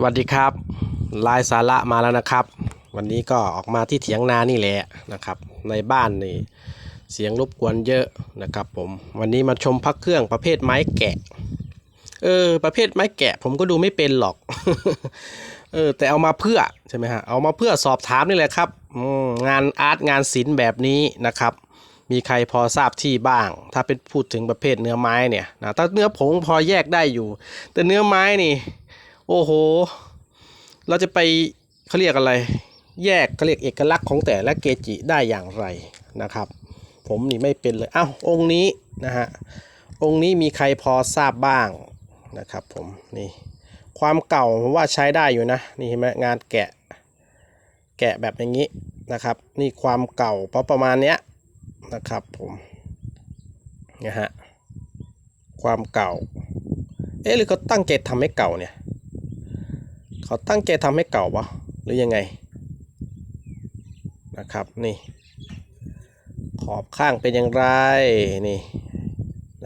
สวัสดีครับลายสาระมาแล้วนะครับ วันนี้ก็ออกมาที่เถียงนานี่แหละนะครับ ในบ้านนี่เสียงรบกวนเยอะนะครับ ผมวันนี้มาชมพักเครื่องประเภทไม้แกะ เออ ประเภทไม้แกะ ผมก็ดูไม่เป็นหรอก เออ แต่เอามาเพื่อใช่ไหมฮะเอามาเพื่อสอบถามนี่แหละครับงานอาร์ตงานศิลป์แบบนี้นะครับ มีใครพอทราบที่บ้าง ถ้าเป็นพูดถึงประเภทเนื้อไม้เนี่ยนะถ้าเนื้อผงพอแยกได้อยู่ แต่เนื้อไม้นี่ โอ้โห เราจะไปเขาเรียกอะไร แยกเขาเรียกเอกลักษณ์ของแต่ละเกจิได้อย่างไรนะครับ ผมนี่ไม่เป็นเลยอ้าวองค์นี้นะฮะองค์นี้มีใครพอทราบบ้างนะครับผมนี่ความเก่าผมว่าใช้ได้อยู่นะนี่เห็นไหมงานแกะ แกะแบบอย่างนี้นะครับ นี่ความเก่าเพราะประมาณเนี้ยนะครับผมนะฮะความเก่า เอ๊ะหรือเขาตั้งใจทำให้เก่าเนี่ย เขาตั้งใจทำให้เก่าปะหรือยังไงนะครับนี่ ขอบข้างเป็นอย่างไรนี่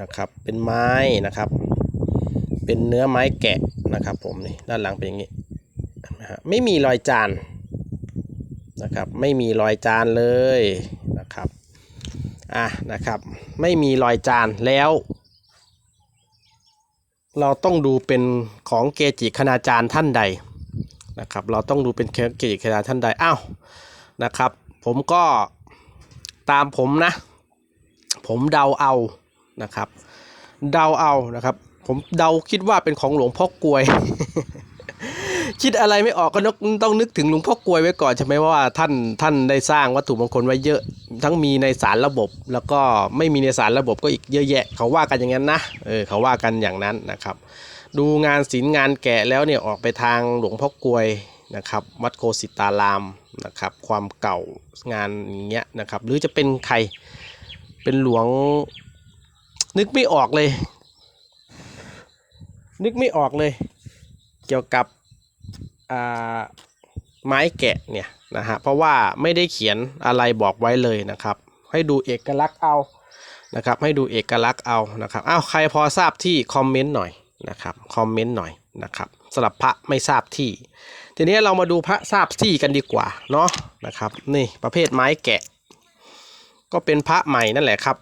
นะครับ เป็นไม้นะครับ เป็นเนื้อไม้แกะนะครับ ผมนี่ด้านหลังเป็นอย่างนี้นะฮะไม่มีรอยจานนะครับ ไม่มีรอยจานเลยนะครับอะนะครับ ไม่มีรอยจานแล้ว เราต้องดูเป็นของเกจิคณาจารย์ท่านใด นะครับเราต้องดูเป็นเกจิคณาจารท่านใดอ้าวนะครับ ผมก็ตามผมนะ ผมเดาเอานะครับ เดาเอานะครับ ผมเดาคิดว่าเป็นของหลวงพ่อกลวย คิดอะไรไม่ออกก็นึกต้องนึกถึงหลวงพ่อกลวยไว้ก่อนใช่ไหมว่าท่านท่านได้สร้างวัตถุมงคลไว้เยอะทั้งมีในสารระบบ แล้วก็ไม่มีในสารระบบก็อีกเยอะแยะ เขาว่ากันอย่างนั้นนะเออเขาว่ากันอย่างนั้นนะครับ ดูงานศิลป์งานแกะแล้วเนี่ยออกไปทางหลวงพ่อกลวยนะครับวัดโคสิตารามนะครับความเก่างานอย่างเงี้ยนะครับหรือจะเป็นใครเป็นหลวงนึกไม่ออกเลย นึกไม่ออกเลย เกี่ยวกับอ่าไม้แกะเนี่ยนะฮะเพราะว่าไม่ได้เขียนอะไรบอกไว้เลยนะครับ ให้ดูเอกลักษณ์เอานะครับให้ดูเอกลักษณ์เอานะครับอ้าวใครพอทราบที่คอมเมนต์หน่อย นะครับคอมเมนต์หน่อยนะครับสำหรับพระไม่ทราบที่ ทีนี้เรามาดูพระทราบที่กันดีกว่าเนาะนะครับนี่ประเภทไม้แกะ ก็เป็นพระใหม่นั่นแหละครับ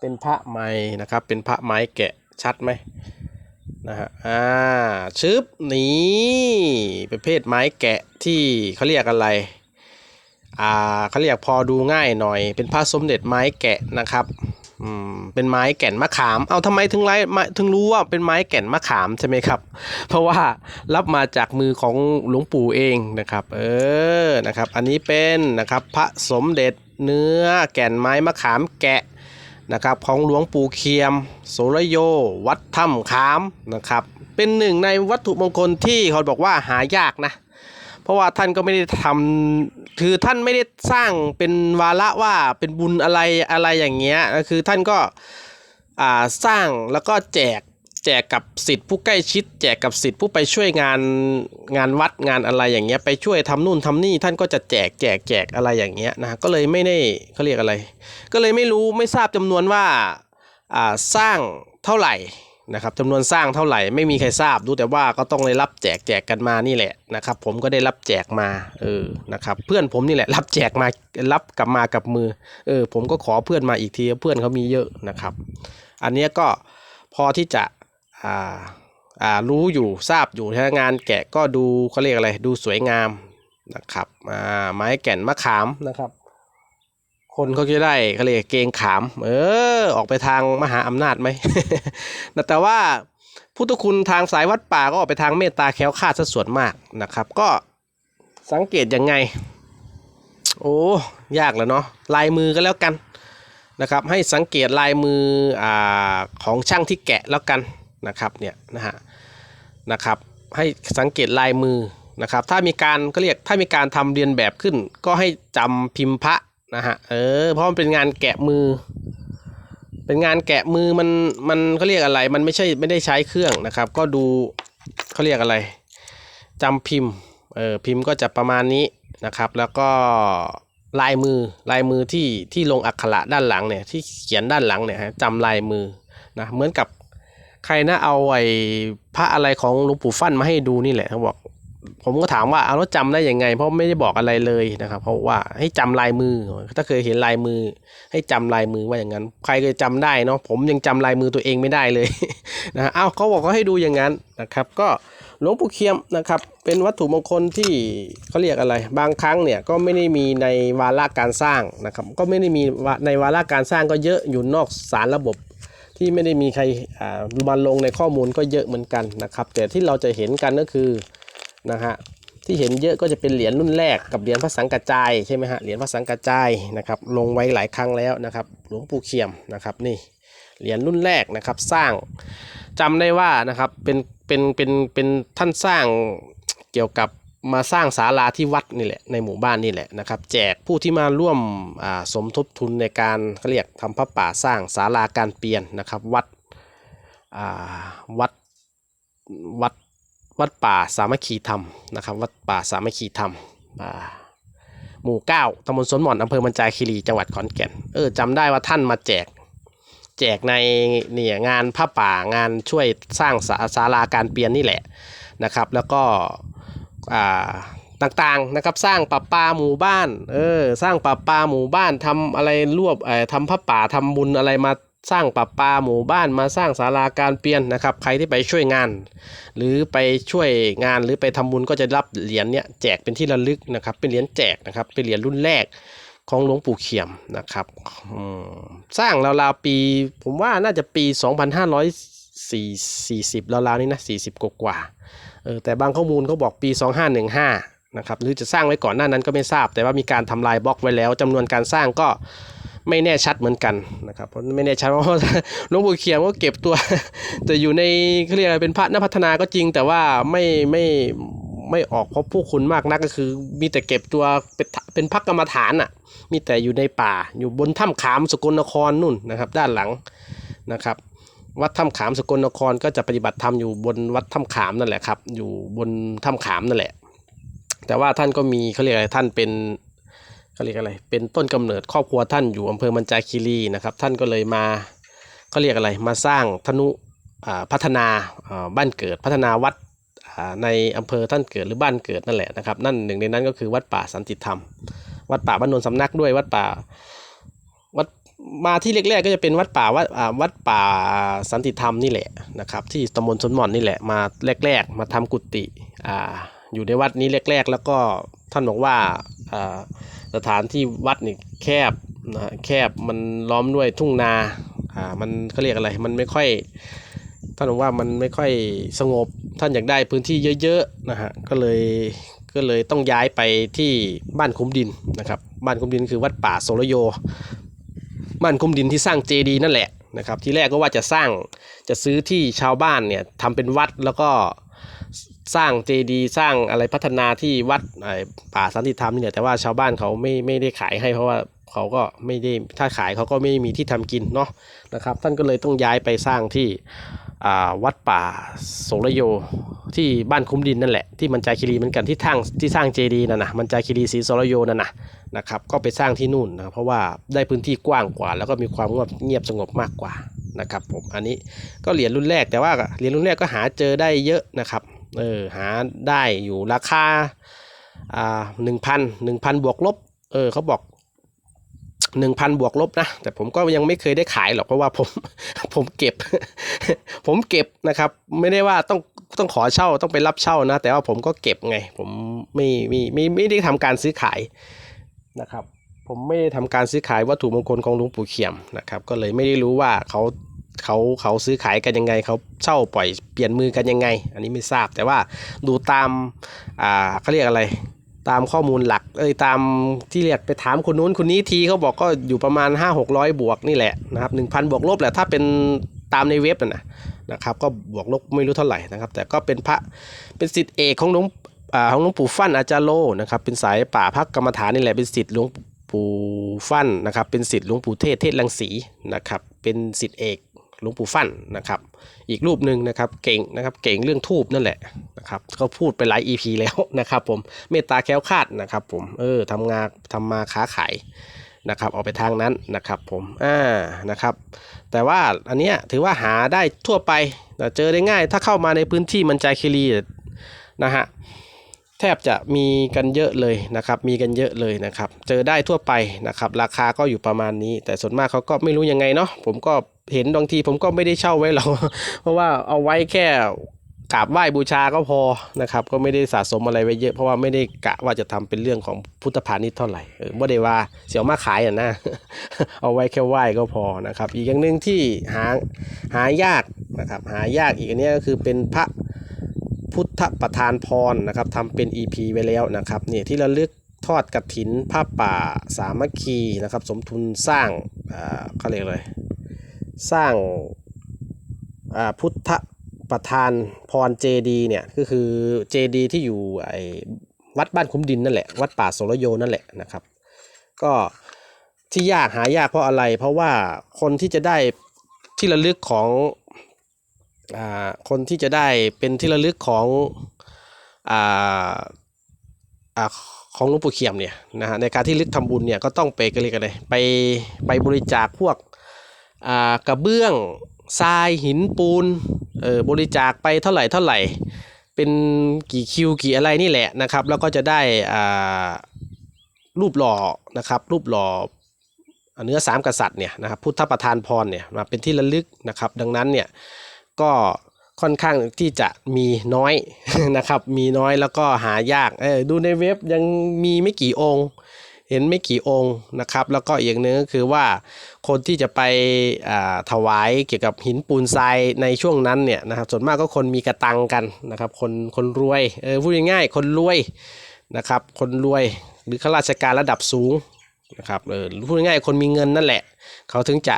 เป็นพระใหม่นะครับ เป็นพระไม้แกะชัดไหมนะฮะอ่าชึบนี่ประเภทไม้แกะที่เขาเรียกอะไรอ่าเขาเรียกพอดูง่ายหน่อย เป็นพระสมเด็จไม้แกะนะครับ อืมเป็นไม้แก่นมะขาม เอาทำไมถึงไรถึงรู้ว่าเป็นไม้แก่นมะขามใช่ไหมครับ เพราะว่ารับมาจากมือของหลวงปู่เองนะครับ เออนะครับ อันนี้เป็นนะครับพระสมเด็จเนื้อแก่นไม้มะขามแกะนะครับของหลวงปู่เคียม โสรโย วัดถ้ำขามนะครับ เป็นหนึ่งในวัตถุมงคลที่เขาบอกว่าหายากนะ เพราะว่าท่านก็ไม่ได้ทำคือท่านไม่ได้สร้างเป็นวาระว่าเป็นบุญอะไรอะไรอย่างเงี้ยคือท่านก็อ่าสร้างแล้วก็แจกแจกกับสิทธิ์ผู้ใกล้ชิด แจกกับสิทธิ์ผู้ไปช่วยงานงานวัดงานอะไรอย่างเงี้ยไปช่วยทำนู่นทำนี่ท่านก็จะแจกแจกแจกอะไรอย่างเงี้ยนะก็เลยไม่ได้เขาเรียกอะไร ก็เลยไม่รู้ไม่ทราบจำนวนว่าอ่าสร้างเท่าไหร่ นะครับจำนวนสร้างเท่าไหร่ไม่มีใครทราบ รู้แต่ว่าก็ต้องได้รับแจกแจกกันมานี่แหละนะครับ ผมก็ได้รับแจกมาเออนะครับเพื่อนผมนี่แหละ รับแจกมารับกลับมากับมือเออผมก็ขอเพื่อนมาอีกทีเพื่อนเขามีเยอะนะครับ อันนี้ก็พอที่จะอ่าอ่ารู้อยู่ทราบอยู่ถ้างานแกะก็ดูเขาเรียกอะไรดูสวยงามนะครับอ่าไม้แก่นมะขามนะครับ คนเขาจะได้เขาเรียกเกงขาม เออ ออกไปทางมหาอำนาจไหมแต่ว่าพุทธคุณทางสายวัดป่าก็ออกไปทางเมตตาแค้วคาดซะส่วนมากนะครับ ก็สังเกตยังไง โอ้ยากแล้วเนาะลายมือก็แล้วกันนะครับ ให้สังเกตลายมืออาของช่างที่แกะแล้วกันนะครับเนี่ยนะฮะนะครับ ให้สังเกตลายมือนะครับ ถ้ามีการก็เรียกถ้ามีการทำเรียนแบบขึ้น ก็ให้จำพิมพ์พระ นะฮะ เออ เพราะมันเป็นงานแกะมือ เป็นงานแกะมือมันมันเขาเรียกอะไร มันไม่ใช่ไม่ได้ใช้เครื่องนะครับ ก็ดูเขาเรียกอะไรจำพิมพ์ เออพิมพ์ก็จะประมาณนี้นะครับ แล้วก็ลายมือลายมือที่ที่ลงอักขระด้านหลังเนี่ยที่เขียนด้านหลังเนี่ยฮะจำลายมือนะเหมือนกับใครนะเอาไอ้พระอะไรของหลวงปู่ฟั่นมาให้ดูนี่แหละเขาบอก ผมก็ถามว่าเอาแล้วจำได้ยังไง เพราะไม่ได้บอกอะไรเลยนะครับ เพราะว่าให้จำลายมือ ถ้าเคยเห็นลายมือ ให้จำลายมือว่าอย่างนั้น ใครเคยจำได้เนาะผมยังจำลายมือตัวเองไม่ได้เลยนะเอ้าเขาบอกเขาให้ดูอย่างนั้นนะครับ ก็หลวงปู่เคียมนะครับ เป็นวัตถุมงคลที่เขาเรียกอะไร บางครั้งเนี่ยก็ไม่ได้มีในวาระการสร้างนะครับ ก็ไม่ได้มีในวาระการสร้างก็เยอะอยู่นอกสารระบบที่ไม่ได้มีใครอ่ามาลงในข้อมูลก็เยอะเหมือนกันนะครับ แต่ที่เราจะเห็นกันก็คือ นะฮะที่เห็นเยอะก็จะเป็นเหรียญรุ่นแรกกับเหรียญพระสังกัจจายใช่ไหมฮะเหรียญพระสังกัจจายนะครับลงไว้หลายครั้งแล้วนะครับหลวงปู่เขียมนะครับนี่เหรียญรุ่นแรกนะครับสร้างจำได้ว่านะครับเป็นเป็นเป็นเป็นท่านสร้างเกี่ยวกับมาสร้างศาลาที่วัดนี่แหละในหมู่บ้านนี่แหละนะครับแจกผู้ที่มาร่วมสมทบทุนในการเขาเรียกทำพระป่าสร้างศาลาการเปลี่ยนนะครับวัดวัดวัด วัดป่าสามัคคีธรรมนะครับวัดป่าสามัคคีธรรมหมู่เก้าตำบลสวนหม่อนอำเภอมันจาคีรีจังหวัดขอนแก่นเออจำได้ว่าท่านมาแจก แจกในเนี่ยงานผ้าป่างานช่วยสร้างศาศาลาการเปลี่ยนนี่แหละนะครับ แล้วก็ต่างๆนะครับสร้างปลาปาหมู่บ้านเออสร้างปลาปาหมู่บ้านทำอะไรรวบเอ่อทำผ้าป่าทำบุญอะไรมา สร้างปลาปาหมู่บ้านมาสร้างศาลาการเปลี่ยนนะครับ ใครที่ไปช่วยงาน หรือไปช่วยงานหรือไปทำบุญก็จะรับเหรียญเนี้ยแจกเป็นที่ระลึกนะครับ เป็นเหรียญแจกนะครับ เป็นเหรียญรุ่นแรกของหลวงปู่เขียมนะครับอืมสร้างราวๆปี ผมว่าน่าจะปี 2540ราวๆนี้นะ40 กว่าเออแต่บางข้อมูลเขาบอกปี 2515นะครับหรือจะสร้างไว้ก่อนหน้านั้นก็ไม่ทราบ แต่ว่ามีการทำลายบล็อกไว้แล้วจำนวนการสร้างก็ ไม่แน่ชัดเหมือนกันนะครับเพราะไม่แน่ชัดเพราะหลวงปู่เขียมก็เก็บตัวแต่อยู่ในเขาเรียกอะไรเป็นพระนักพัฒนาก็จริง แต่ว่าไม่ไม่ไม่ออกพบผู้คุณมากนักก็คือ มีแต่เก็บตัวเป็นเป็นพักกรรมฐานอะ มีแต่อยู่ในป่าอยู่บนถ้ำขามสกลนครนู่นนะครับ ด้านหลังนะครับวัดถ้ำขามสกลนครก็จะปฏิบัติธรรมอยู่บนวัดถ้ำขามนั่นแหละครับ อยู่บนถ้ำขามนั่นแหละ แต่ว่าท่านก็มีเขาเรียกอะไรท่านเป็น เขาเรียกอะไร เป็นต้นกำเนิดครอบครัวท่านอยู่อำเภอมันจาคีรีนะครับ ท่านก็เลยมาเขาเรียกอะไรมาสร้างธนุพัฒนาบ้านเกิดพัฒนาวัดในอำเภอท่านเกิดหรือบ้านเกิดนั่นแหละนะครับ นั่นหนึ่งในนั้นก็คือวัดป่าสันติธรรม วัดป่าบ้านนนท์สำนักด้วยวัดป่าวัดมาที่แรกๆก็จะเป็นวัดป่าวัดวัดป่าสันติธรรมนี่แหละนะครับ ที่ตำบลสนหมอนนี่แหละมาแรก ๆ มาทำกุฏิออยู่ในวัดนี้แรก ๆ แล้วก็ ท่านบอกว่าสถานที่วัดนี่แคบนะแคบมันล้อมด้วยทุ่งนาอ่ามันเขาเรียกอะไรมันไม่ค่อยท่านบอกว่ามันไม่ค่อยสงบท่านอยากได้พื้นที่เยอะๆนะฮะก็เลยก็เลยต้องย้ายไปที่บ้านคุ้มดินนะครับ บ้านคุ้มดินคือวัดป่าโสรโย บ้านคุ้มดินที่สร้างเจดีนั่นแหละ นะครับที่แรกก็ว่าจะสร้างจะซื้อที่ชาวบ้านเนี่ยทำเป็นวัดแล้วก็สร้างเจดีสร้างอะไรพัฒนาที่วัดป่าสันติธรรมนี่แหละแต่ว่าชาวบ้านเขาไม่ไม่ได้ขายให้เพราะว่าเขาก็ไม่ได้ถ้าขายเขาก็ไม่มีที่ทำกินเนาะนะครับ ท่านก็เลยต้องย้ายไปสร้างที่วัดป่าโสรโยที่บ้านคุ้มดินนั่นแหละที่มันจาคีรีเหมือนกันที่ทางที่สร้างเจดีนั่นนะมันจาคีรีศรีโสรโยนั่นนะนะครับก็ไปสร้างที่นู่นนะเพราะว่าได้พื้นที่กว้างกว่า แล้วก็มีความเงียบสงบมากกว่านะครับผมอันนี้ก็เหรียญรุ่นแรกแต่ว่าเหรียญรุ่นแรกก็หาเจอได้เยอะนะครับเออหาได้อยู่ราคาอ่าหนึ่งพันหนึ่งพันบวกลบเออเขาบอก หนึ่งพันบวกลบนะ แต่ผมก็ยังไม่เคยได้ขายหรอกเพราะว่าผมผมเก็บ ผมเก็บนะครับ ไม่ได้ว่าต้องต้องขอเช่าต้องไปรับเช่านะ แต่ว่าผมก็เก็บไง ผมไม่ไม่ไม่ไม่ได้ทำการซื้อขายนะครับ ผมไม่ได้ทำการซื้อขายวัตถุมงคลของหลวงปู่เขียมนะครับ ก็เลยไม่ได้รู้ว่าเขาเขาเขาซื้อขายกันยังไงเขาเช่าปล่อยเปลี่ยนมือกันยังไง อันนี้ไม่ทราบแต่ว่าดูตามอ่าเขาเรียกอะไร ตามข้อมูลหลักเอ้ยตามที่เรียกไปถามคนนู้นคนนี้ทีเขาบอกก็อยู่ประมาณ 5 6 0 0 บวกนี่แหละนะครับ1,000 บวกลบแหละถ้าเป็นตามในเว็บน่ะนะนะครับก็บวกลบไม่รู้เท่าไหร่นะครับ แต่ก็เป็นพระเป็นสิทธิเอกของหลวงของหลวงปู่ฟั่นอาจารย์โลนะครับเป็นสายป่าพักกรรมฐานนี่แหละเป็นสิทธิหลวงปู่ฟั่นนะครับเป็นสิทธิหลวงปู่เทศเทศลังสีนะครับเป็นสิทธิเอก หลวงปู่ฟั่นนะครับ อีกรูปหนึ่งนะครับเก่งนะครับเก่งเรื่องทูบนั่นแหละนะครับเขาพูดไปหลาย EP แล้วนะครับ ผมเมตตาแค้วคาดนะครับ ผมเออทำงานทำมาค้าขายนะครับออกไปทางนั้นนะครับผมอ่านะครับ แต่ว่าอันเนี้ยถือว่าหาได้ทั่วไปเจอได้ง่าย ถ้าเข้ามาในพื้นที่มันใจคีรีนะฮะ แทบจะมีกันเยอะเลยนะครับ มีกันเยอะเลยนะครับ เจอได้ทั่วไปนะครับ ราคาก็อยู่ประมาณนี้ แต่ส่วนมากเขาก็ไม่รู้ยังไงเนาะ ผมก็เห็นบางทีผมก็ไม่ได้เช่าไว้หรอก เพราะว่าเอาไว้แค่กราบไหว้บูชาก็พอนะครับ ก็ไม่ได้สะสมอะไรไว้เยอะ เพราะว่าไม่ได้กะว่าจะทำเป็นเรื่องของพุทธพาณิชย์เท่าไหร่เออไม่ได้ว่าเสียวมาขายอะนะ เอาไว้แค่ไหว้ก็พอนะครับ อีกอย่างหนึ่งที่หาหายากนะครับ หายากอีกอันนี้ก็คือเป็นพระ พุทธประธานพรนะครับทำเป็น EP ไว้แล้วนะครับเนี่ยที่ระลึกทอดกระถินผ้าป่าสามัคคีนะครับ สมทุนสร้างเขาเรียกอะไรสร้างาพุทธประธานพรเจดีเนี่ยก็คือเจดีที่อยู่ไอ้วัดบ้านคุ้มดินนั่นแหละวัดป่าโสรโยนั่นแหละนะครับ ก็ที่ยากหายากเพราะอะไร เพราะว่าคนที่จะได้ที่ระลึกของ คนที่จะได้เป็นที่ระลึกของออของหลวงปู่เขียมเนี่ยนะฮะในการที่ลึกทำบุญเนี่ยก็ต้องไปกันเลยกันเลยไปไปบริจาคพวกกระเบื้องทรายหินปูนเออบริจาคไปเท่าไหร่เท่าไหร่ เป็นกี่คิวกี่อะไรนี่แหละนะครับ แล้วก็จะได้อ่ารูปหล่อนะครับ รูปหล่อเนื้อสามกษัตริย์เนี่ยนะครับพุทธประธานพรเนี่ยมาเป็นที่ระลึกนะครับ ดังนั้นเนี่ย ก็ค่อนข้างที่จะมีน้อยนะครับ มีน้อยแล้วก็หายากเออดูในเว็บยังมีไม่กี่องค์ เห็นไม่กี่องค์นะครับ แล้วก็อีกหนึงก็คือว่าคนที่จะไปอ่าถวายเกี่ยวกับหินปูนทรายในช่วงนั้นเนี่ยนะครับ ส่วนมากก็คนมีกระตังกันนะครับ คนคนรวยเออพูดง่ายๆคนรวยนะครับ คนรวยหรือข้าราชการระดับสูงนะครับเออพูดง่ายๆคนมีเงินนั่นแหละ เขาถึงจะ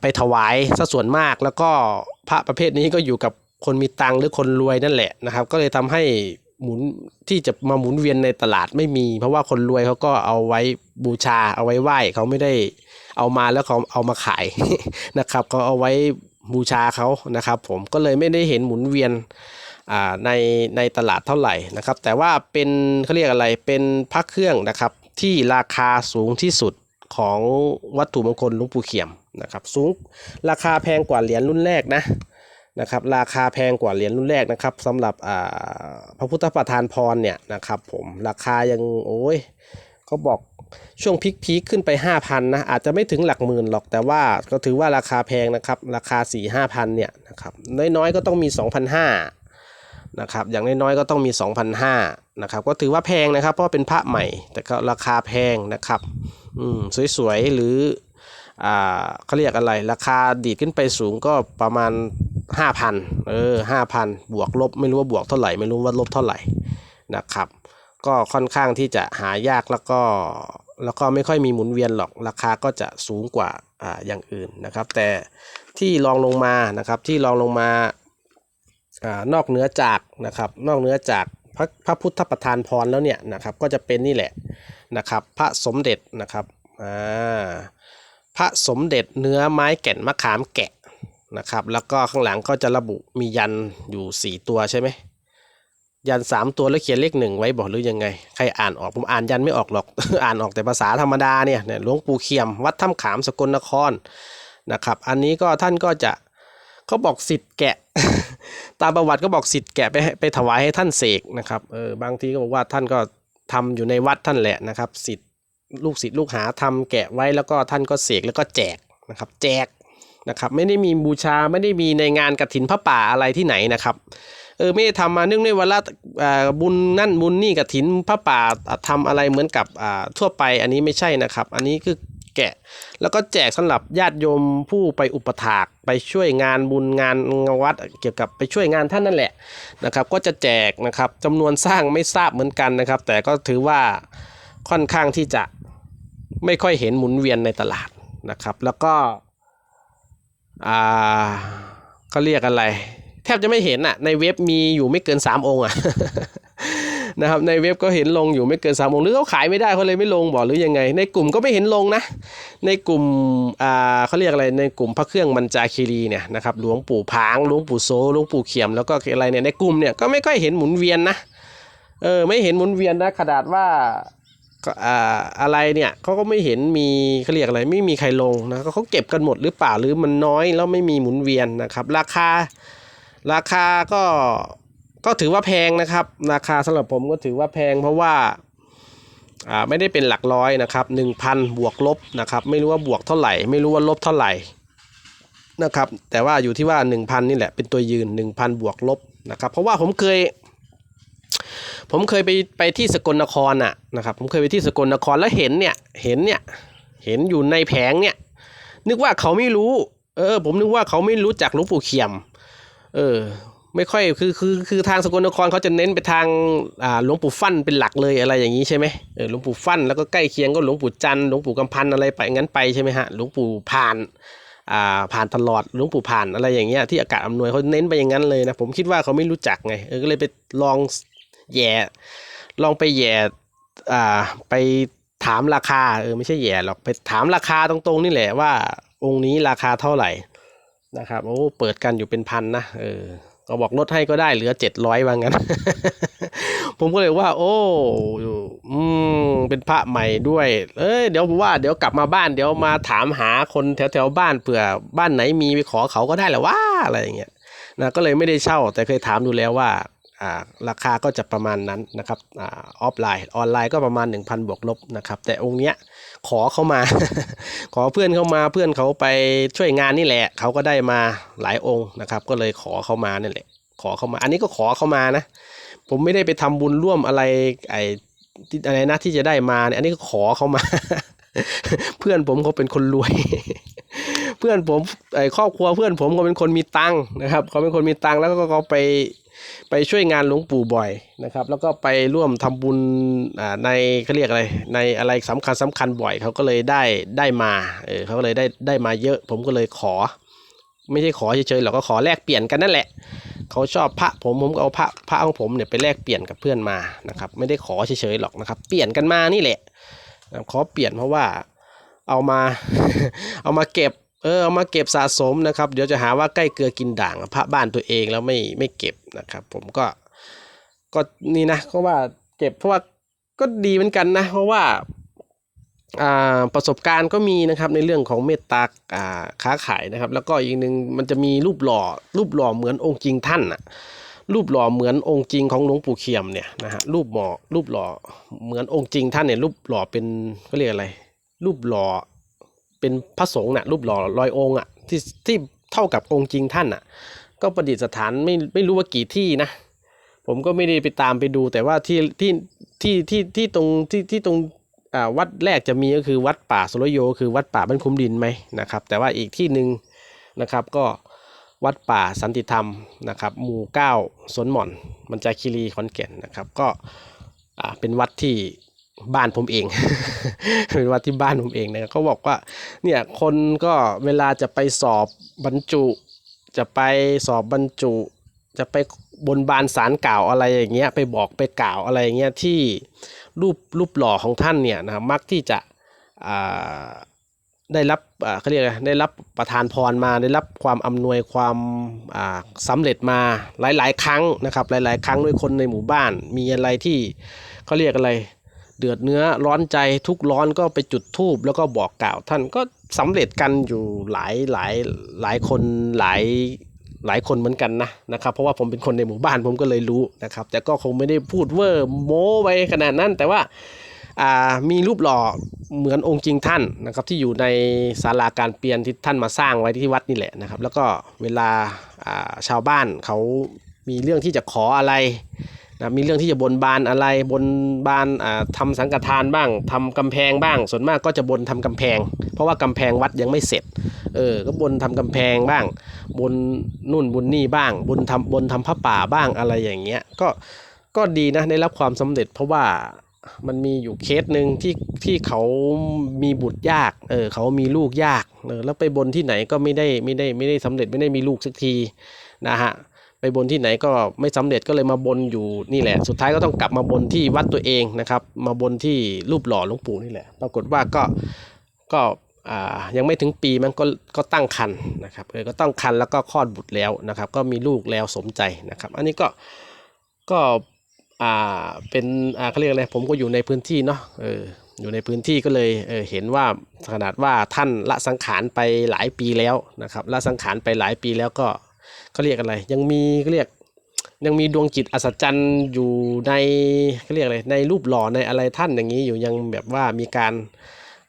ไปถวายซะส่วนมาก แล้วก็พระประเภทนี้ก็อยู่กับคนมีตังหรือคนรวยนั่นแหละนะครับ ก็เลยทำให้หมุนที่จะมาหมุนเวียนในตลาดไม่มี เพราะว่าคนรวยเขาก็เอาไว้บูชาเอาไว้ไหว้เขาไม่ได้เอามาแล้วเขาเอามาขายนะครับเขาเอาไว้บูชาเขานะครับผมก็เลยไม่ได้เห็นหมุนเวียนในในตลาดเท่าไหร่นะครับ แต่ว่าเป็นเขาเรียกอะไรเป็นพระเครื่องนะครับที่ราคาสูงที่สุด ของวัตถุมงคลหลวงปู่เขียมนะครับสูงราคาแพงกว่าเหรียญรุ่นแรกนะนะครับราคาแพงกว่าเหรียญรุ่นแรกนะครับสำหรับอ่าพระพุทธประธานพรเนี่ยนะครับผมราคายังโอ้ยเขาบอกช่วงพีคๆขึ้นไป 5,000นะอาจจะไม่ถึงหลักหมื่นหรอกแต่ว่าก็ถือว่าราคาแพงนะครับราคา4 5พันเนี่ยนะครับน้อยๆก็ต้องมี 2,500 นะครับอย่างน้อยๆก็ต้องมี 2,500นะครับก็ถือว่าแพงนะครับ เพราะเป็นพระใหม่ แต่ก็ราคาแพงนะครับอืมสวยๆ หรืออ่าเขาเรียกอะไร ราคาดีดขึ้นไปสูงก็ประมาณ 5,000เออ5,000 บวกลบไม่รู้ว่าบวกเท่าไหร่ ไม่รู้ว่าลบเท่าไหร่นะครับ ก็ค่อนข้างที่จะหายากแล้วก็แล้วก็ไม่ค่อยมีหมุนเวียนหรอกราคาก็จะสูงกว่าอ่าอย่างอื่นนะครับ แต่ที่รองลงมานะครับที่รองลงมา อนอกเหนือจากนะครับนอกเหนือจากพระพระพุทธประธานพรแล้วเนี่ยนะครับก็จะเป็นนี่แหละนะครับพระสมเด็จนะครับอ่าพระสมเด็จเนื้อไม้แก่นมะขามแกะนะครับแล้วก็ข้างหลังก็จะระบุมียันอยู่สี่ตัวใช่ไหมยันสามตัวแล้วเขียนเลขหนึ่งไว้บอกหรือยังไง ใครอ่านออกผมอ่านยันไม่ออกหรอก อ่านออกแต่ภาษาธรรมดาเนี่ยเนี่ยหลวงปู่เขียม วัดถ้ำขามสกลนครนะครับอันนี้ก็ท่านก็จะเขาบอกสิทธิ์แกะ ตามประวัติก็บอกสิทธิ์แกะไปให้ไปถวายให้ท่านเสกนะครับเออบางทีก็บอกว่าท่านก็ทำอยู่ในวัดท่านแหละนะครับสิทธิ์ลูกศิษย์ลูกหาทำแกะไว้แล้วก็ท่านก็เสกแล้วก็แจกนะครับ แจกนะครับ ไม่ได้มีบูชาไม่ได้มีในงานกฐินพระป่าอะไรที่ไหนนะครับเออไม่ได้ทำมาเนื่องในวันละอ่าบุญนั่นบุญนี่กฐินพระป่าทำอะไรเหมือนกับอ่าทั่วไปอันนี้ไม่ใช่นะครับ อันนี้คือ แกะ แล้วก็แจกสำหรับญาติโยมผู้ไปอุปถากไปช่วยงานบุญงานวัดเกี่ยวกับไปช่วยงานท่านนั่นแหละนะครับ ก็จะแจกนะครับจำนวนสร้างไม่ทราบเหมือนกันนะครับ แต่ก็ถือว่าค่อนข้างที่จะไม่ค่อยเห็นหมุนเวียนในตลาดนะครับ แล้วก็อ่าเขาเรียกอะไร แทบจะไม่เห็นอะในเว็บมีอยู่ไม่เกิน 3 องค์อะ นะครับในเว็บก็เห็นลงอยู่ไม่เกินสามองค์หรือเขาขายไม่ได้เขาเลยไม่ลงบอกหรือยังไง ในกลุ่มก็ไม่เห็นลงนะ ในกลุ่มอ่าเขาเรียกอะไรในกลุ่มพระเครื่องมันจาคีรีเนี่ยนะครับหลวงปู่ผางหลวงปู่โซหลวงปู่เขียมแล้วก็อะไรเนี่ยในกลุ่มเนี่ยก็ไม่ค่อยเห็นหมุนเวียนนะเออไม่เห็นหมุนเวียนนะขนาดว่าก็อ่าอะไรเนี่ยเขาก็ไม่เห็นมีเขาเรียกอะไรไม่มีใครลงนะเขาเก็บกันหมดหรือเปล่าหรือมันน้อยแล้วไม่มีหมุนเวียนนะครับ ราคา ราคาก็ ก็ถือว่าแพงนะครับ ราคาสำหรับผมก็ถือว่าแพงเพราะว่าไม่ได้เป็นหลักร้อยนะครับ1,000 บวกลบนะครับ ไม่รู้ว่าบวกเท่าไหร่ ไม่รู้ว่าลบเท่าไหร่นะครับ แต่ว่าอยู่ที่ว่า 1,000 นี่แหละเป็นตัวยืน 1,000 บวกลบนะครับ เพราะว่าผมเคย ผมเคยไปไปที่สกลนครน่ะนะครับ ผมเคยไปที่สกลนครแล้วเห็นเนี่ย เห็นเนี่ย เห็นอยู่ในแผงเนี่ย นึกว่าเขาไม่รู้ เออ ผมนึกว่าเขาไม่รู้จักหลวงปู่เขียม เออ ไม่ค่อยคือคือคือทางสกลนครเขาจะเน้นไปทางอ่าหลวงปู่ฟั่นเป็นหลักเลยอะไรอย่างนี้ใช่ไหมเออหลวงปู่ฟั่นแล้วก็ใกล้เคียงก็หลวงปู่จันหลวงปู่กำพันอะไรไปงั้นไปใช่ไหมฮะหลวงปู่ผ่านอ่าผ่านตลอดหลวงปู่ผ่านอะไรอย่างเงี้ยที่อากาศอำนวยเขาเน้นไปอย่างนั้นเลยนะผมคิดว่าเขาไม่รู้จักไงเออก็เลยไปลองแย่ลองไปแย่อ่าไปถามราคาเออไม่ใช่แย่หรอกไปถามราคาตรงๆนี่แหละว่าองค์นี้ราคาเท่าไหร่นะครับโอ้เปิดกันอยู่เป็นพันนะเออ ก็บอกลดให้ก็ได้เหลือเจ็ดร้อยว่างั้น ผมก็เลยว่า โอ้อืมเป็นพระใหม่ด้วย เอ้ยเดี๋ยวผมว่าเดี๋ยวกลับมาบ้านเดี๋ยวมาถามหาคนแถวแถวๆบ้านเผื่อบ้านไหนมีไปขอเขาก็ได้แหละว่าอะไรอย่างเงี้ยนะก็เลยไม่ได้เช่า แต่เคยถามดูแล้วว่าอ่าราคาก็จะประมาณนั้นนะครับอ่าออฟไลน์ออนไลน์ก็ประมาณ 1,000 บวกลบนะครับ แต่องค์เนี้ย ขอเข้ามา ขอเพื่อนเข้ามาเพื่อนเขาไปช่วยงานนี่แหละ เขาก็ได้มาหลายองค์นะครับ ก็เลยขอเข้ามานี่แหละ ขอเข้ามา อันนี้ก็ขอเข้ามานะ ผมไม่ได้ไปทำบุญร่วมอะไรไอ้อะไรนะที่จะได้มาเนี่ยอันนี้ก็ขอเขามา เพื่อนผมเขาเป็นคนรวย เพื่อนผมไอ้ครอบครัวเพื่อนผมก็เป็นคนมีตังค์นะครับ เขาเป็นคนมีตังค์แล้วก็เขาไป ไปช่วยงานหลวงปู่บ่อยนะครับ แล้วก็ไปร่วมทำบุญอ่าในเขาเรียกอะไรในอะไรสำคัญสำคัญบ่อยเขาก็เลยได้ได้มาเออเขาก็เลยได้ได้มาเยอะ ผมก็เลยขอ ไม่ใช่ขอเฉยๆหรอกก็ขอแลกเปลี่ยนกันนั่นแหละเขาชอบพระผมผมก็เอาพระพระของผมเนี่ยไปแลกเปลี่ยนกับเพื่อนมานะครับ ไม่ได้ขอเฉยๆหรอกนะครับ เปลี่ยนกันมานี่แหละขอเปลี่ยนเพราะว่าเอามา เอามาเก็บ เออเอามาเก็บสะสมนะครับ เดี๋ยวจะหาว่าใกล้เกลือกินด่างพระบ้านตัวเองแล้วไม่ไม่เก็บนะครับ ผมก็ก็นี่นะก็ว่าเก็บเพราะว่าก็ดีเหมือนกันนะ เพราะว่าประสบการณ์ก็มีนะครับในเรื่องของเมตตาค้าขายนะครับ แล้วก็อีกหนึ่งมันจะมีรูปหล่อรูปหล่อเหมือนองค์จริงท่านนะรูปหล่อเหมือนองค์จริงของหลวงปู่เขียมเนี่ยนะฮะรูปหมอรูปหล่อเหมือนองค์จริงท่านเนี่ยรูปหล่อเป็นก็เรียกอะไร รูปหล่อ เป็นพระสงฆ์น่ะรูปหล่อลอยองค์อะที่ที่เท่ากับองค์จริงท่านอะ ก็ประดิษฐานไม่ไม่รู้ว่ากี่ที่นะ ผมก็ไม่ได้ไปตามไปดู แต่ว่าที่ที่ที่ที่ที่ตรงที่ที่ตรงอ่าวัดแรกจะมีก็คือวัดป่าสุรโย คือวัดป่าบ้านคุ้มดินไหมนะครับ แต่ว่าอีกที่หนึ่งนะครับก็วัดป่าสันติธรรมนะครับ หมู่เก้าสนหม่อนมันจาคีรีขอนแก่นนะครับ ก็อ่าเป็นวัดที่ บ้านผมเอง เป็นวัดที่บ้านผมเองนะครับเขาบอกว่าเนี่ยคนก็เวลาจะไปสอบบรรจุ จะไปสอบบรรจุ จะไปบนบานสารกล่าวอะไรอย่างเงี้ยไปบอกไปกล่าวอะไรอย่างเงี้ยที่รูปรูปหล่อของท่านเนี่ยนะมักที่จะอ่าได้รับอ่าเขาเรียกอะไรได้รับประทานพรมาได้รับความอำนวยความอ่าสำเร็จมาหลาย ๆ ครั้งนะครับ หลาย ๆ ครั้งด้วยคนในหมู่บ้านมีอะไรที่เขาเรียกอะไร เดือดเนื้อร้อนใจทุกร้อนก็ไปจุดธูปแล้วก็บอกกล่าวท่านก็สำเร็จกันอยู่หลายหลายหลายคนหลายหลายคนเหมือนกันนะนะครับ เพราะว่าผมเป็นคนในหมู่บ้านผมก็เลยรู้นะครับ แต่ก็คงไม่ได้พูดเวอร์โม้ไปขนาดนั้น แต่ว่าามีรูปหล่อเหมือนองค์จริงท่านนะครับ ที่อยู่ในศาลาการเปลี่ยนที่ท่านมาสร้างไว้ที่วัดนี่แหละนะครับ แล้วก็เวลาาชาวบ้านเขามีเรื่องที่จะขออะไร นะมีเรื่องที่จะบนบานอะไรบนบานอ่าทำสังฆทานบ้างทำกำแพงบ้าง ส่วนมากก็จะบนทำกำแพง เพราะว่ากำแพงวัดยังไม่เสร็จเออก็บนทำกำแพงบ้าง บนนู่นบนนี่บ้าง บนทำบนทำผ้าป่าบ้างอะไรอย่างเงี้ยก็ก็ดีนะได้รับความสำเร็จเพราะว่ามันมีอยู่เคสหนึ่งที่ที่เขามีบุตรยาก เออเขามีลูกยาก เออแล้วไปบนที่ไหนก็ไม่ได้ไม่ได้ไม่ได้สำเร็จไม่ได้มีลูกสักทีนะฮะ บนที่ไหนก็ไม่สำเร็จก็เลยมาบนอยู่นี่แหละ สุดท้ายก็ต้องกลับมาบนที่วัดตัวเองนะครับ มาบนที่รูปหล่อหลวงปู่นี่แหละ ปรากฏว่าก็ก็ยังไม่ถึงปีมันก็ก็ตั้งคันนะครับเออก็ตั้งคันแล้วก็คลอดบุตรแล้วนะครับ ก็มีลูกแล้วสมใจนะครับ อันนี้ก็ก็อ่าเป็นอ่าเขาเรียกอะไรผมก็อยู่ในพื้นที่เนาะเอออยู่ในพื้นที่ก็เลยเออเห็นว่าขนาดว่าท่านละสังขารไปหลายปีแล้วนะครับละสังขารไปหลายปีแล้วก็ เขาเรียกอะไร ยังมีเขาเรียก ยังมีดวงจิตอัศจรรย์อยู่ในเขาเรียกอะไรในรูปหล่อในอะไรท่านอย่างนี้อยู่ยังแบบว่ามีการ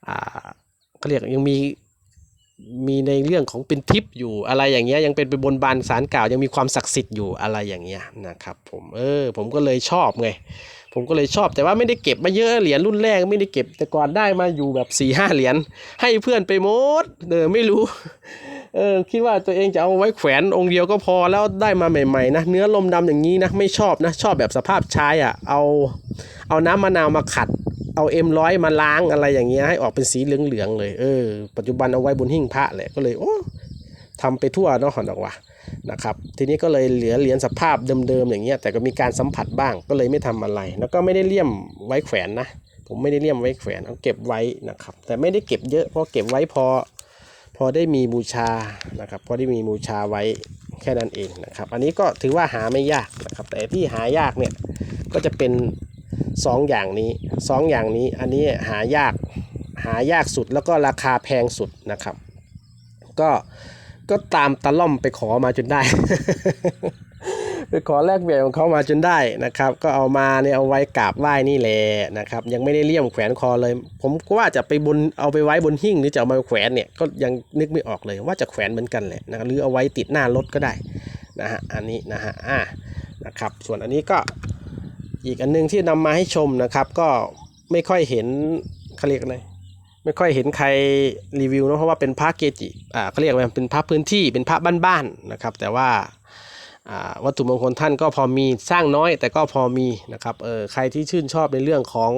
อ่าเขาเรียกยังมีมีในเรื่องของเป็นทิพย์อยู่อะไรอย่างเงี้ยยังเป็นไปบนบานสารกล่าวยังมีความศักดิ์สิทธิ์อยู่อะไรอย่างเงี้ยนะครับผมเออผมก็เลยชอบไงผมก็เลยชอบแต่ว่าไม่ได้เก็บมาเยอะเหรียญรุ่นแรกไม่ได้เก็บแต่ก่อนได้มาอยู่แบบ4ี่ห้าเหรียญให้เพื่อนไปหมดเออไม่รู้ เออคิดว่าตัวเองจะเอาไว้แขวนองค์เดียวก็พอแล้วได้มาใหม่ๆนะเนื้อลมดำอย่างนี้นะไม่ชอบนะชอบแบบสภาพใช้อะเอาเอาน้ำมะนาวมาขัด เอาเอ็มร้อยมาล้างอะไรอย่างเงี้ยให้ออกเป็นสีเหลืองๆเลยเออปัจจุบันเอาไว้บนหิ้งพระแหละก็เลยโอ้ทำไปทั่วเนาะหอนออกว่านะครับทีนี้ก็เลยเหลือเหรียญสภาพเดิมๆอย่างเงี้ยแต่ก็มีการสัมผัสบ้างก็เลยไม่ทำอะไร แล้วก็ไม่ได้เลี่ยมไว้แขวนนะผมไม่ได้เลี่ยมไว้แขวนเอาเก็บไว้นะครับแต่ไม่ได้เก็บเยอะเพราะเก็บไว้พอ พอได้มีบูชานะครับพอได้มีบูชาไว้แค่นั้นเองนะครับ อันนี้ก็ถือว่าหาไม่ยากนะครับ แต่ที่หายากเนี่ยก็จะเป็นสองอย่างนี้สองอย่างนี้อันนี้หายากหายากสุดแล้วก็ราคาแพงสุดนะครับ ก็ก็ตามตะล่อมไปขอมาจนได้ ไปขอแลกแหวนของเขามาจนได้นะครับ ก็เอามาเนี่ยเอาไว้กราบไหว้นี่แหละนะครับ ยังไม่ได้เลี่ยมแขวนคอเลย ผมก็ว่าจะไปบนเอาไปไว้บนหิ้งหรือจะเอามาแขวนเนี่ยก็ยังนึกไม่ออกเลยว่าจะแขวนเหมือนกันแหละนะหรือเอาไว้ติดหน้ารถก็ได้นะฮะอันนี้นะฮะอ่านะครับ ส่วนอันนี้ก็อีกอันหนึงที่นำมาให้ชมนะครับ ก็ไม่ค่อยเห็นเขาเรียกอะไรไม่ค่อยเห็นใครรีวิวนะเพราะว่าเป็นพระเกจิอ่าเขาเรียกว่าเป็นพระพื้นที่เป็นพระบ้านๆนะครับ แต่ว่า วัตถุมงคลท่านก็พอมีสร้างน้อยแต่ก็พอมีนะครับเออใครที่ชื่นชอบในเรื่องของ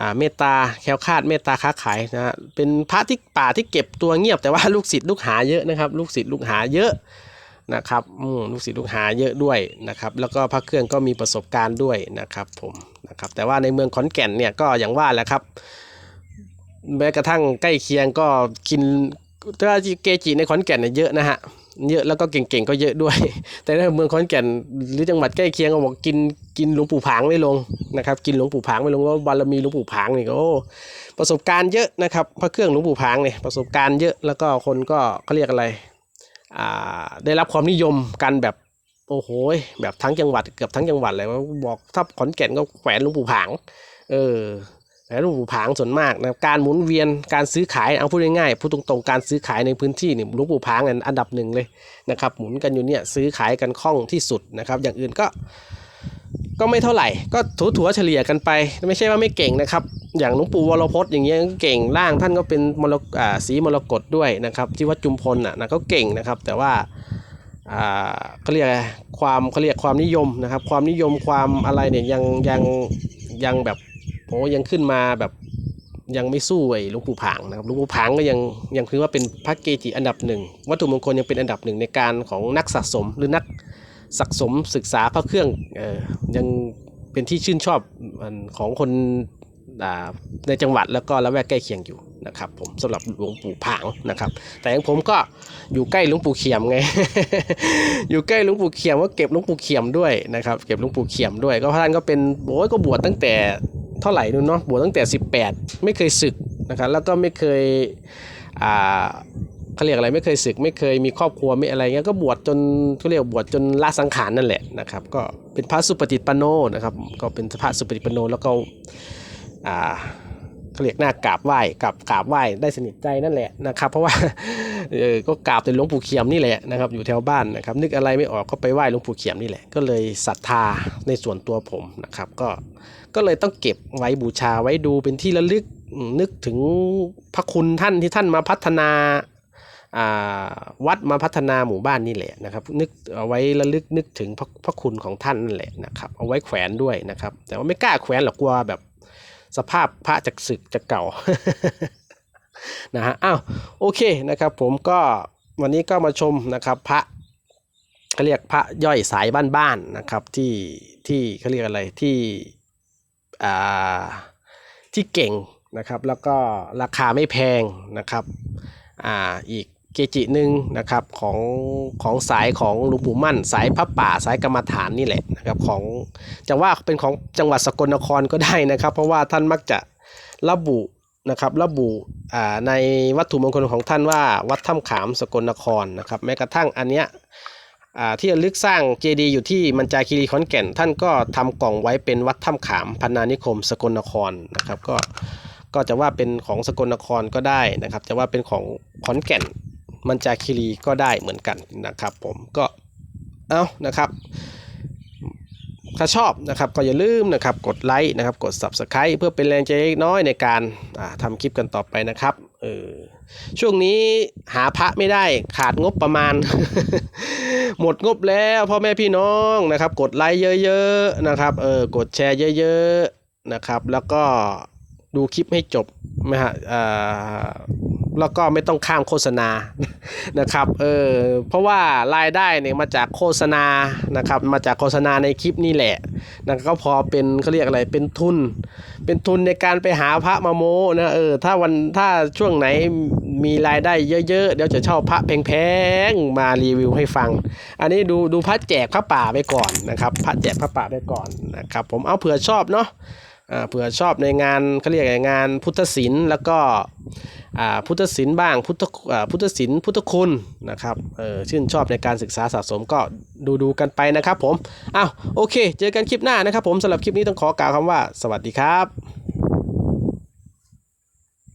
อเมตตาแคล้วคลาดเมตตาค้าขายนะฮะเป็นพระที่ป่าที่เก็บตัวเงียบแต่ว่าลูกศิษย์ลูกหาเยอะนะครับ ลูกศิษย์ลูกหาเยอะนะครับลูกศิษย์ลูกหาเยอะด้วยนะครับ แล้วก็พระเครื่องก็มีประสบการณ์ด้วยนะครับผมนะครับแต่ว่าในเมืองขอนแก่นเนี่ยก็อย่างว่าแหละครับแม้กระทั่งใกล้เคียงก็กินถ้าเกจิในขอนแก่นเนี่ยเยอะนะฮะ เยอะแล้วก็เก่งๆก็เยอะด้วย แต่ในเมืองขอนแก่นหรือจังหวัดใกล้เคียงก็บอกกินกินหลวงปู่ผางไม่ลงนะครับ กินหลวงปู่ผางไม่ลงว่าบารมีหลวงปู่ผางนี่ก็ประสบการณ์เยอะนะครับพระเครื่องหลวงปู่ผางเนี่ยประสบการณ์เยอะแล้วก็คนก็เขาเรียกอะไรอ่าได้รับความนิยมกันแบบโอ้โหแบบทั้งจังหวัดเกือบทั้งจังหวัดเลยว่าบอกถ้าขอนแก่นก็แขวนหลวงปู่ผาง เออ แขวนหลวงปู่ผางส่วนมากนะการหมุนเวียนการซื้อขายเอาพูดง่ายๆพูดตรงๆการซื้อขายในพื้นที่นี่หลวงปู่ผางอันดับหนึ่งเลยนะครับหมุนกันอยู่เนี่ยซื้อขายกันคล่องที่สุดนะครับอย่างอื่นก็ก็ไม่เท่าไหร่ ก็ถัวถัวๆเฉลี่ยกันไป ไม่ใช่ว่าไม่เก่งนะครับ อย่างหลวงปู่วรพจน์อย่างเงี้ยก็เก่งร่างท่านก็เป็นมรกอ่าสีมรกตด้วยนะครับที่วัดจุมพลน่ะนะก็เก่งนะครับ แต่ว่าอ่าเขาเรียกอะไรความเขาเรียกความนิยมนะครับ ความนิยมความอะไรเนี่ยยังยังยังแบบ โอ้ยังขึ้นมาแบบยังไม่สู้ไอ้หลวงปู่ผางนะครับหลวงปู่ผางก็ยังยังถือว่าเป็นพระเกจิอันดับหนึ่งวัตถุมงคลยังเป็นอันดับหนึ่งในการของนักสะสมหรือนักสะสมศึกษาพระเครื่องเออยังเป็นที่ชื่นชอบของคนในจังหวัดแล้วก็ละแวกใกล้เคียงอยู่ นะครับผมสำหรับหลวงปู่ผางนะครับ แต่ของผมก็อยู่ใกล้หลวงปู่เขียมไง อยู่ใกล้หลวงปู่เขียมก็เก็บหลวงปู่เขียมด้วยนะครับ เก็บหลวงปู่เขียมด้วย ก็ท่านก็เป็นโอ้ยก็บวชตั้งแต่เท่าไหร่นู่นเนาะบวชตั้งแต่ 18 ไม่เคยศึกนะครับแล้วก็ไม่เคยอ่าเขาเรียกอะไรไม่เคยศึกไม่เคยมีครอบครัวไม่อะไรเงี้ยก็บวชจนเขาเรียกบวชจนละสังขารนั่นแหละนะครับก็เป็นพระสุปฏิปันโนนะครับก็เป็นพระสุปฏิปันโนแล้วก็อ่า เขาเรียกหน้ากราบไหว้กับกราบไหว้ได้สนิทใจนั่นแหละนะครับเพราะว่าเออก็กราบแต่หลวงปู่เขียมนี่แหละนะครับอยู่แถวบ้านนะครับนึกอะไรไม่ออกก็ไปไหว้หลวงปู่เขียมนี่แหละก็เลยศรัทธาในส่วนตัวผมนะครับก็ก็เลยต้องเก็บไว้บูชาไว้ดูเป็นที่ระลึกนึกถึงพระคุณท่านที่ท่านมาพัฒนาอ่าวัดมาพัฒนาหมู่บ้านนี่แหละนะครับนึกเอาไว้ระลึกนึกถึงพระพระคุณของท่านนั่นแหละนะครับเอาไว้แขวนด้วยนะครับแต่ว่าไม่กล้าแขวนหรอกกลัวแบบ สภาพพระจากศึกจะเก่านะฮะอ้าวโอเคนะครับ ผมก็วันนี้ก็มาชมนะครับพระเขาเรียกพระย่อยสายบ้านๆนะครับที่ที่เขาเรียกอะไรที่อ่าที่เก่งนะครับ แล้วก็ราคาไม่แพงนะครับอ่าอีก เกจิหนึ่งนะครับของของสายของหลวงปู่มั่น สายพระป่าสายกรรมฐานนี่แหละนะครับของจะว่าเป็นของจังหวัดสกลนครก็ได้นะครับ เพราะว่าท่านมักจะระบุนะครับระบุในวัตถุมงคลของท่านว่าวัดถ้ำขามสกลนครนะครับแม้กระทั่งอันเนี้ยที่ระลึกสร้างเจดีย์อยู่ที่มันจาคีรีขอนแก่น ท่านก็ทำกล่องไว้เป็นวัดถ้ำขามพันนานิคม สกลนครนะครับก็ก็จะว่าเป็นของสกลนครก็ได้นะครับ จะว่าเป็นของขอนแก่น มันจาคีรีก็ได้เหมือนกันนะครับ ผมก็เอานะครับถ้าชอบนะครับก็อย่าลืมนะครับกดไลค์นะครับกด Subscribe เพื่อเป็นแรงใจเล็กน้อยในการทำคลิปกันต่อไปนะครับเออช่วงนี้หาพระไม่ได้ขาดงบประมาณ หมดงบแล้วพ่อแม่พี่น้องนะครับ กดไลค์เยอะๆนะครับเออกดแชร์เยอะ ๆนะครับ แล้วก็ ดูคลิปให้จบนะฮะแล้วก็ไม่ต้องข้ามโฆษณานะครับเออเพราะว่ารายได้เนี่ยมาจากโฆษณานะครับมาจากโฆษณาในคลิปนี่แหละนะก็พอเป็นเขาเรียกอะไรเป็นทุน เป็นทุนในการไปหาพระมาโมนะเออถ้าวันถ้าช่วงไหนมีรายได้เยอะๆ เดี๋ยวจะเช่าพระแพงๆมารีวิวให้ฟัง อันนี้ดูดูพระแจกพระป่าไปก่อนนะครับพระแจกพระป่าไปก่อนนะครับผมเอาเผื่อชอบเนาะ เผื่อชอบในงานเขาเรียกงานพุทธศิลป์แล้วก็อ่าพุทธศิลป์บ้างพุทธอ่าพุทธศิลป์พุทธคุณนะครับเออชื่นชอบในการศึกษาสะสมก็ดูดูกันไปนะครับผมอ้าวโอเค เจอกันคลิปหน้านะครับผมสำหรับคลิปนี้ต้องขอกล่าวคำว่า สวัสดีครับ